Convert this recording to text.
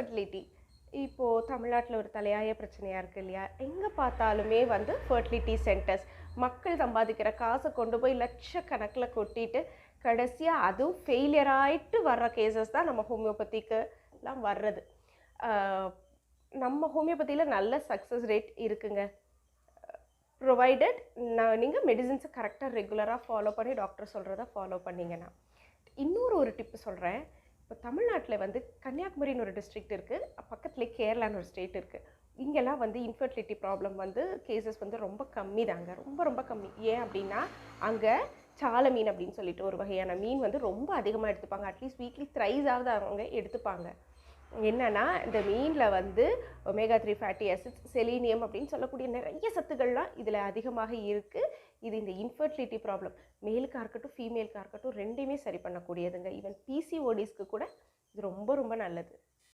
Infertility இப்போது தமிழ்நாட்டில் ஒரு தலையாய பிரச்சனையாக இருக்குது இல்லையா? எங்கே பார்த்தாலுமே வந்து ஃபர்டிலிட்டி சென்டர்ஸ் மக்கள் சம்பாதிக்கிற காசை கொண்டு போய் லட்சக்கணக்கில் கொட்டிட்டு கடைசியாக அதுவும் ஃபெயிலியர் ஆகிட்டு வர்ற கேசஸ் தான் நம்ம ஹோமியோபதிக்கு எல்லாம் வர்றது நம்ம ஹோமியோபதியில் நல்ல சக்ஸஸ் ரேட் இருக்குங்க. ப்ரொவைடட் நான் நீங்கள் மெடிசின்ஸை கரெக்டாக ரெகுலராக ஃபாலோ பண்ணி டாக்டர் சொல்கிறத ஃபாலோ பண்ணீங்கன்னா. இன்னொரு ஒரு டிப்பு சொல்கிறேன் இப்போ தமிழ்நாட்டில் வந்து கன்னியாகுமரின்னு ஒரு டிஸ்ட்ரிக்ட் இருக்குது பக்கத்துலேயே கேரளான்னு ஒரு ஸ்டேட் இருக்குது இங்கெல்லாம் வந்து இன்ஃபர்டிலிட்டி ப்ராப்ளம் வந்து கேசஸ் வந்து ரொம்ப கம்மி தாங்க ரொம்ப ரொம்ப கம்மி. ஏன் அப்படின்னா அங்கே சால மீன் அப்படின்னு சொல்லிட்டு ஒரு வகையான மீன் வந்து ரொம்ப அதிகமாக எடுத்துப்பாங்க. அட்லீஸ்ட் வீக்லி த்ரைஸாவது அவங்க எடுத்துப்பாங்க. என்னென்னா இந்த மீனில் வந்து omega three fatty acids selenium அப்படின்னு சொல்லக்கூடிய நிறைய சத்துக்கள்லாம் இதில் அதிகமாக இருக்குது இது இந்த இன்ஃபர்டிலிட்டி ப்ராப்ளம் மேலுக்காக இருக்கட்டும் ஃபீமேலுக்காக இருக்கட்டும் ரெண்டையுமே சரி பண்ணக்கூடியதுங்க. ஈவன் பிசிஓடிஸ்க்கு கூட இது ரொம்ப ரொம்ப நல்லது.